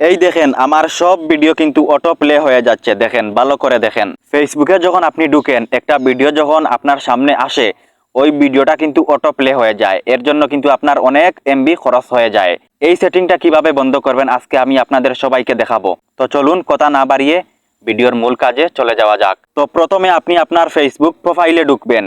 এই দেখেন, আমার সব ভিডিও কিন্তু অটো প্লে হয়ে যাচ্ছে, দেখেন, ভালো করে দেখেন। ফেসবুকে যখন আপনি ঢুকেন, একটা ভিডিও যখন আপনার সামনে আসে, ওই ভিডিওটা কিন্তু অটো প্লে হয়ে যায়। এর জন্য কিন্তু আপনার অনেক এমবি খরচ হয়ে যায়। এই সেটিংটা কীভাবে বন্ধ করবেন, আজকে আমি আপনাদের সবাইকে দেখাবো। তো চলুন, কথা না বাড়িয়ে ভিডিওর মূল কাজে চলে যাওয়া যাক। তো প্রথমে আপনি আপনার ফেসবুক প্রোফাইলে ঢুকবেন।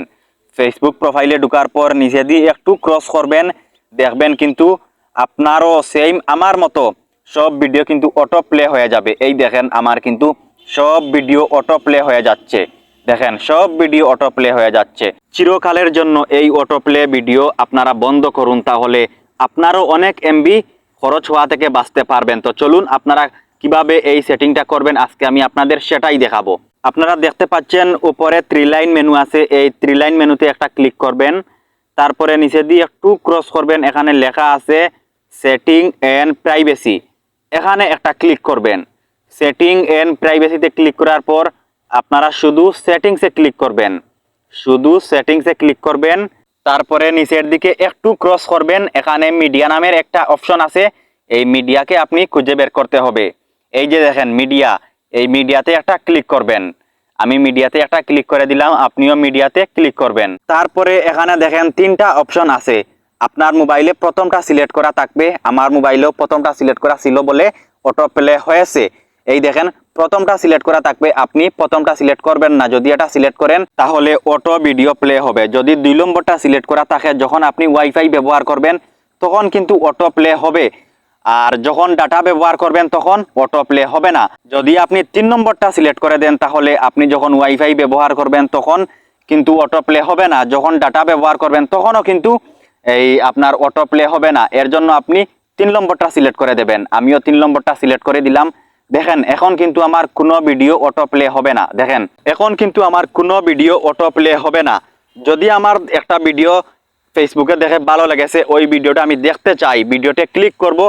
ফেসবুক প্রোফাইলে ঢুকার পর নিচে দিয়ে একটু ক্রস করবেন। দেখবেন কিন্তু আপনারও সেম আমার মতো। সব ভিডিও কিন্তু অটো প্লে হয়ে যাবে। এই দেখেন আমার কিন্তু সব ভিডিও অটো প্লে হয়ে যাচ্ছে। দেখেন, সব ভিডিও অটো প্লে হয়ে যাচ্ছে। চিরকালের জন্য এই অটো প্লে ভিডিও আপনারা বন্ধ করুন, তাহলে আপনারও অনেক এমবি খরচ হওয়া থেকে বাঁচতে পারবেন। তো চলুন আপনারা কীভাবে এই সেটিংটা করবেন, আজকে আমি আপনাদের সেটাই দেখাবো। আপনারা দেখতে পাচ্ছেন, উপরে থ্রি লাইন মেনু আছে। এই থ্রি লাইন মেনুতে একটা ক্লিক করবেন। তারপরে নিচে দিয়ে একটু ক্রস করবেন। এখানে লেখা আছে সেটিং এন্ড প্রাইভেসি এখানে একটা ক্লিক করবেন। সেটিং এন্ড প্রাইভেসিতে ক্লিক করার পর আপনারা শুধু সেটিংসে ক্লিক করবেন। শুধু সেটিংসে ক্লিক করবেন। তারপরে নিচের দিকে একটু ক্রস করবেন। এখানে মিডিয়া নামের একটা অপশন আছে। এই মিডিয়াকে আপনি খুঁজে বের করতে হবে। এই যে দেখেন মিডিয়া এই মিডিয়াতে একটা ক্লিক করবেন। আমি মিডিয়াতে একটা ক্লিক করে দিলাম, আপনিও মিডিয়াতে ক্লিক করবেন। তারপরে এখানে দেখেন তিনটা অপশন আছে। আপনার মোবাইলে প্রথমটা সিলেক্ট করা থাকবে, আমার মোবাইলেও প্রথমটা সিলেক্ট করা ছিল বলে অটো প্লে হয়েছে। এই দেখেন, প্রথমটা সিলেক্ট করা থাকবে, আপনি প্রথমটা সিলেক্ট করবেন না। যদি এটা সিলেক্ট করেন, তাহলে অটো ভিডিও প্লে হবে। যদি দুই নম্বরটা সিলেক্ট করা থাকে, যখন আপনি ওয়াইফাই ব্যবহার করবেন, তখন কিন্তু অটো প্লে হবে। আর যখন ডাটা ব্যবহার করবেন, তখন অটো প্লে হবে না। যদি আপনি তিন নম্বরটা সিলেক্ট করে দেন, তাহলে আপনি যখন ওয়াইফাই ব্যবহার করবেন, তখন কিন্তু অটো প্লে হবে না। যখন ডাটা ব্যবহার করবেন, তখনও কিন্তু এই আপনার অটো প্লে হবে না। এর জন্য আপনি তিন নম্বরটা সিলেক্ট করে দেবেন। আমিও তিন নম্বরটা সিলেক্ট করে দিলাম। দেখেন, এখন কিন্তু আমার কোনো ভিডিও অটো প্লে হবে না। দেখেন, এখন কিন্তু আমার কোনো ভিডিও অটো প্লে হবে না। যদি আমার একটা ভিডিও ফেসবুকে দেখে ভালো লেগেছে, ওই ভিডিওটা আমি দেখতে চাই ভিডিওতে ক্লিক করব,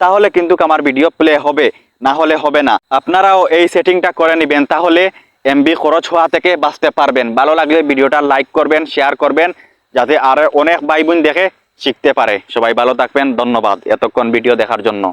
তাহলে কিন্তু আমার ভিডিও প্লে হবে, না হলে হবে না। আপনারাও এই সেটিংটা করে নেবেন, তাহলে এমবি খরচ হওয়া থেকে বাঁচতে পারবেন। ভালো লাগলে ভিডিওটা লাইক করবেন শেয়ার করবেন। যাতে আর অনেক ভাই বোন দেখে শিখতে পারে। সবাই ভালো থাকবেন, ধন্যবাদ এতক্ষণ ভিডিও দেখার জন্য।